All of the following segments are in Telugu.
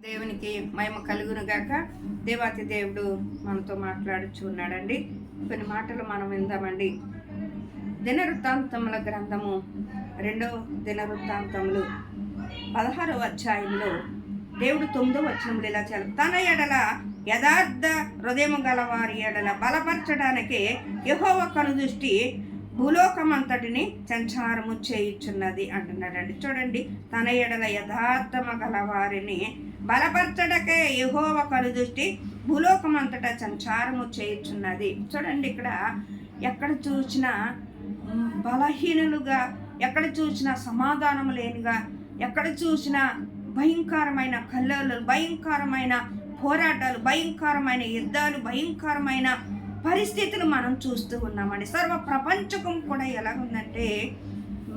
దేవునికి మహిమ కలుగును గాక. దేవాతి దేవుడు మనతో మాట్లాడుచు ఉన్నాడండి. కొన్ని మాటలు మనం విందామండి. దినవృత్తాంతముల గ్రంథము రెండో దినవృత్తాంతములు పదహారవ అధ్యాయంలో దేవుడు తొమ్మిదో వచనములు ఇలా చాలు తన ఎడల యథార్థ హృదయము గల వారి ఎడల బలపరచడానికి యహోవ కనుదృష్టి భూలోకమంతటిని సంచారము చేయుచున్నది అంటున్నాడండి. చూడండి తన ఎడల యథార్థమ గల వారిని బలపరచడకే యహోవ కనుదృష్టి భూలోకమంతటా సంచారము చేయుచున్నది. చూడండి ఇక్కడ ఎక్కడ చూసినా బలహీనులుగా ఎక్కడ చూసినా సమాధానం లేనిగా ఎక్కడ చూసినా భయంకరమైన కల్లోలు భయంకరమైన పోరాటాలు భయంకరమైన యుద్ధాలు భయంకరమైన పరిస్థితులు మనం చూస్తూ ఉన్నామండి. సర్వ ప్రపంచకం కూడా ఎలా ఉందంటే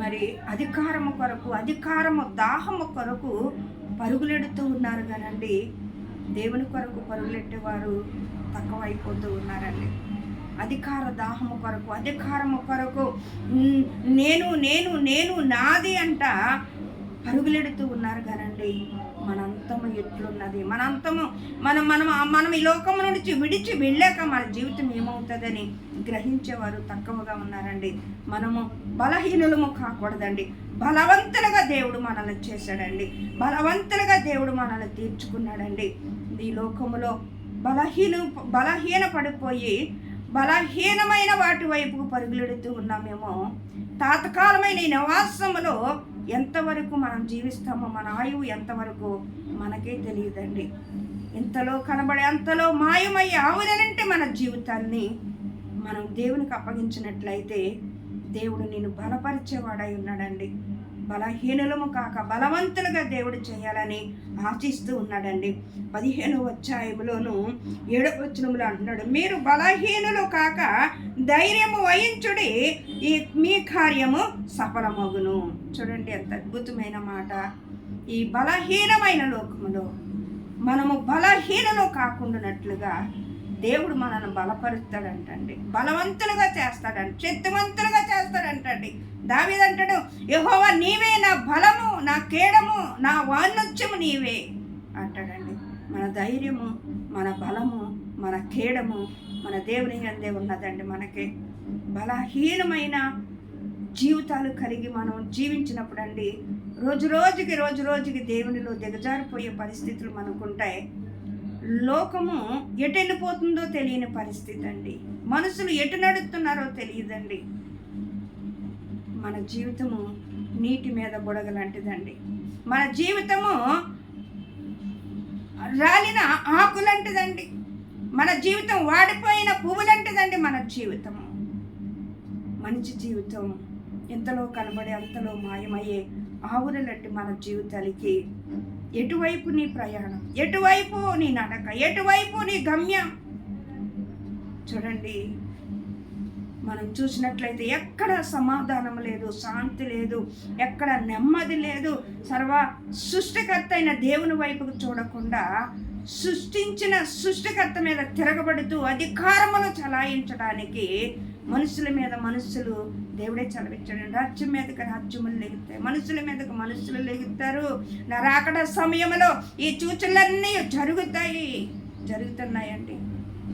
మరి అధికారము కొరకు అధికారము దాహము కొరకు పరుగులెడుతూ ఉన్నారు కానండి దేవుని కొరకు పరుగులెట్టేవారు తక్కువైపోతూ ఉన్నారండి. అధికార దాహము కొరకు అధికారము కొరకు నేను నేను నేను నాది అంట పరుగులెడుతూ ఉన్నారు కానండి మన ఎట్లున్నది మన అంతము మనం మనం మనం ఈ లోకం నుంచి విడిచి వెళ్ళాక మన జీవితం ఏమవుతుందని గ్రహించేవారు తక్కువగా ఉన్నారండి. మనము బలహీనులము కాకూడదండి. బలవంతులుగా దేవుడు మనల్ని చేశాడండి. బలవంతులుగా దేవుడు మనల్ని తీర్చుకున్నాడండి. ఈ లోకములో బలహీన బలహీన పడిపోయి బలహీనమైన వాటి వైపుకు పరుగులెడుతూ ఉన్నామేమో తాతకాలమైన ఈ నివాసములో ఎంతవరకు మనం జీవిస్తామో మన ఆయువు ఎంతవరకు మనకే తెలియదండి. ఇంతలో కనబడే అంతలో మాయమయ్యే ఆవుదనంటే మన జీవితాన్ని మనం దేవునికి అప్పగించినట్లయితే దేవుడు నేను బలపరిచేవాడై ఉన్నాడండి. బలహీనులము కాక బలవంతులుగా దేవుడు చేయాలని ఆశిస్తూ ఉన్నాడండి. పదిహేను అధ్యాయములోను ఏడవ వచనములో అంటున్నాడు మీరు బలహీనులు కాక ధైర్యము వహించుడి ఈ మీ కార్యము సఫలమగును. చూడండి ఎంత అద్భుతమైన మాట. ఈ బలహీనమైన లోకములో మనము బలహీనలు కాకుండానట్లుగా దేవుడు మనల్ని బలపరుస్తాడంటండి. బలవంతులుగా చేస్తాడంట శక్తివంతులుగా చేస్తాడంటండి. దావిదంటాడు యెహోవా నీవే నా బలము నా కేడము నా వాన్నొచ్చము నీవే అంటాడండి. మన ధైర్యము మన బలము మన కేడము మన దేవుని అందే ఉన్నదండి మనకి. బలహీనమైన జీవితాలు కలిగి మనం జీవించినప్పుడు అండి రోజు రోజుకి రోజు రోజుకి దేవునిలో దిగజారిపోయే పరిస్థితులు మనకుంటాయి. లోకము ఎటు వెళ్ళిపోతుందో తెలియని పరిస్థితి అండి మనుషులు ఎటు నడుస్తున్నారో తెలియదండి. మన జీవితము నీటి మీద బుడగ లాంటిదండి మన జీవితము రాలిన ఆకులంటిదండి. మన జీవితం వాడిపోయిన పువ్వులంటిదండి మన జీవితం. మంచి జీవితం ఎంతలో కనబడే అంతలో మాయమయ్యే ఆవురలంటి మన జీవితాలకి ఎటువైపు నీ ప్రయాణం? ఎటువైపు నీ నడక? ఎటువైపు నీ గమ్యం? చూడండి మనం చూసినట్లయితే ఎక్కడ సమాధానం లేదు శాంతి లేదు ఎక్కడ నెమ్మది లేదు సర్వ సృష్టికర్త అయిన దేవుని వైపుకు చూడకుండా సృష్టించిన సృష్టికర్త మీద తిరగబడుతూ అధికారములు చలాయించడానికి మనుషుల మీద మనుషులు దేవుడే చలవించాడు. రాజ్యం మీదకి రాజ్యములు లెగుతాయి. మనుషుల మీదకి మనుషులు లెగుతారు. నా రాకడ సమయంలో ఈ సూచనలన్నీ జరుగుతాయి. జరుగుతున్నాయండి.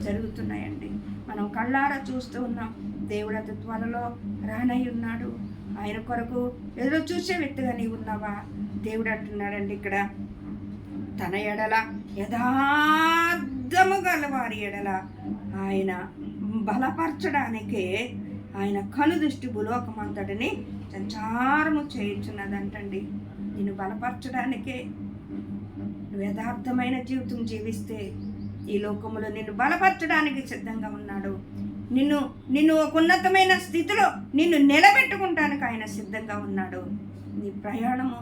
జరుగుతున్నాయండి. మనం కళ్ళారా చూస్తూ ఉన్నాం. దేవుడు అతి త్వరలో రానై ఉన్నాడు. ఆయన కొరకు ఎదురు చూసే వ్యక్తిగా నీవు ఉన్నావా? దేవుడు అంటున్నాడండి ఇక్కడ. తన ఎడల యథార్థము గల వారి ఎడల ఆయన బలపరచడానికే ఆయన కను దృష్టి భూలోకమంతటిని సంచారము చేయించున్నదంటండి. నిన్ను బలపరచడానికే నువ్వు యథార్థమైన జీవితం జీవిస్తే ఈ లోకములో నిన్ను బలపరచడానికి సిద్ధంగా ఉన్నాడు. నిన్ను నిన్ను ఒక ఉన్నతమైన స్థితిలో నిన్ను నిలబెట్టుకుంటానికి ఆయన సిద్ధంగా ఉన్నాడు. నీ ప్రయాణము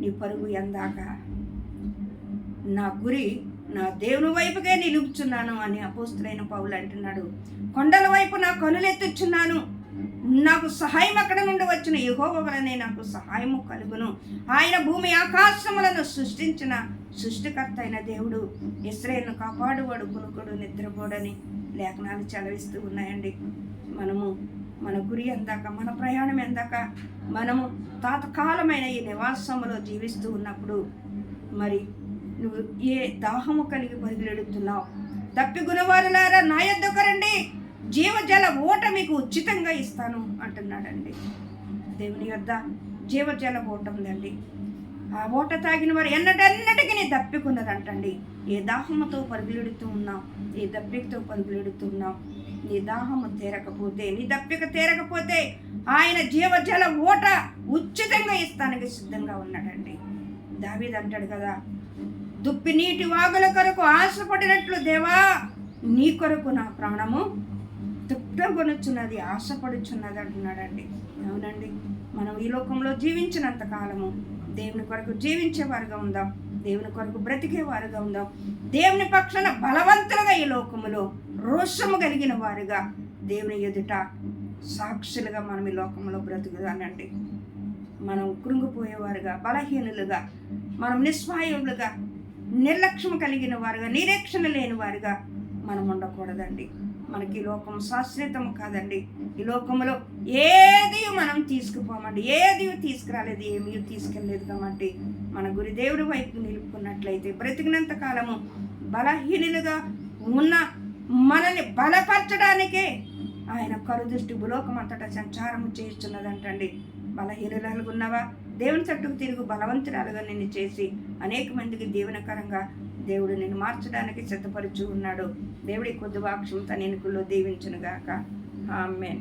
నీ పరుగు ఎందాక నా గురి నా దేవుని వైపుకే నిలుపుచున్నాను అని అపోస్తులైన పౌలు అంటున్నాడు. కొండల వైపు నా కనులెత్తుచున్నాను. నాకు సహాయం అక్కడ నుండి వచ్చిన యహోవ వలనే నాకు సహాయము కలుగును. ఆయన భూమి ఆకాశములను సృష్టించిన సృష్టికర్త అయిన దేవుడు. ఇస్రాయేల్ను కాపాడువాడు కునుకుడు నిద్రపోడని లేఖనాలు చలవిస్తూ ఉన్నాయండి. మనము మన గురి ఎందాక మన ప్రయాణం ఎందాక మనము తాతకాలమైన ఈ నివాసములో జీవిస్తూ ఉన్నప్పుడు మరి నువ్వు ఏ దాహము కలిగి పరుగులెడుతున్నావు తప్పి గుణవారులారా నా యొద్దకు రండి. జీవజల ఓట మీకు ఉచితంగా ఇస్తాను అంటున్నాడండి. దేవుని యొద్ద జీవజల ఓట ఉందండి. ఆ ఓట తాగిన వారు ఎన్నటన్నటికీ దప్పికున్నారంటండి ఏ దాహముతో పరుగులెడుతూ ఉన్నావు? ఏ దప్పికతో పరుగులెడుతూ ఉన్నావు? నీ దాహము తీరకపోతే నీ దప్పిక తీరకపోతే ఆయన జీవజల ఓట ఉచితంగా ఇస్తానికి సిద్ధంగా ఉన్నాడండి. దావీద్ అంటాడు కదా దుప్పి నీటి వాగుల కొరకు ఆశపడినట్లు దేవా నీ కొరకు నా ప్రాణము దుఃఖగొనుచున్నది ఆశపడుచున్నది అంటున్నాడండి. అవునండి. మనం ఈ లోకంలో జీవించినంత కాలము దేవుని కొరకు జీవించేవారుగా ఉందాం దేవుని కొరకు బ్రతికేవారుగా ఉందాం. దేవుని పక్షాన బలవంతులుగా ఈ లోకములో రోషము కలిగిన వారుగా దేవుని ఎదుట సాక్షులుగా మనం ఈ లోకంలో బ్రతుకుదానండి మనం కృంగిపోయేవారుగా బలహీనులుగా మనం నిస్వాయులుగా నిర్లక్ష్యం కలిగిన వారుగా నిరీక్షణ లేని వారుగా మనం ఉండకూడదండి. మనకి ఈ లోకం శాశ్వతము కాదండి. ఈ లోకంలో ఏది మనం తీసుకుపోమండి ఏది తీసుకురాలేదు ఏమీ తీసుకెళ్ళలేదు కాబట్టి మన గురి దేవుడి వైపు నిలుపుకున్నట్లయితే బ్రతికినంత కాలము బలహీనులుగా ఉన్న మనల్ని బలపరచడానికే ఆయన కరుదృష్టి భూలోకం అంతటా సంచారం చేస్తున్నదంటండి. బలహీనులు ఉన్నవా దేవుని తట్టుకు తిరుగు బలవంతురాలుగా నిన్ను చేసి అనేక మందికి దీవనకరంగా దేవుడు నిన్ను మార్చడానికి సిద్ధపరచు ఉన్నాడు. దేవుడి కొద్ది వాక్షం తన దీవించునుగాక. ఆమెన్.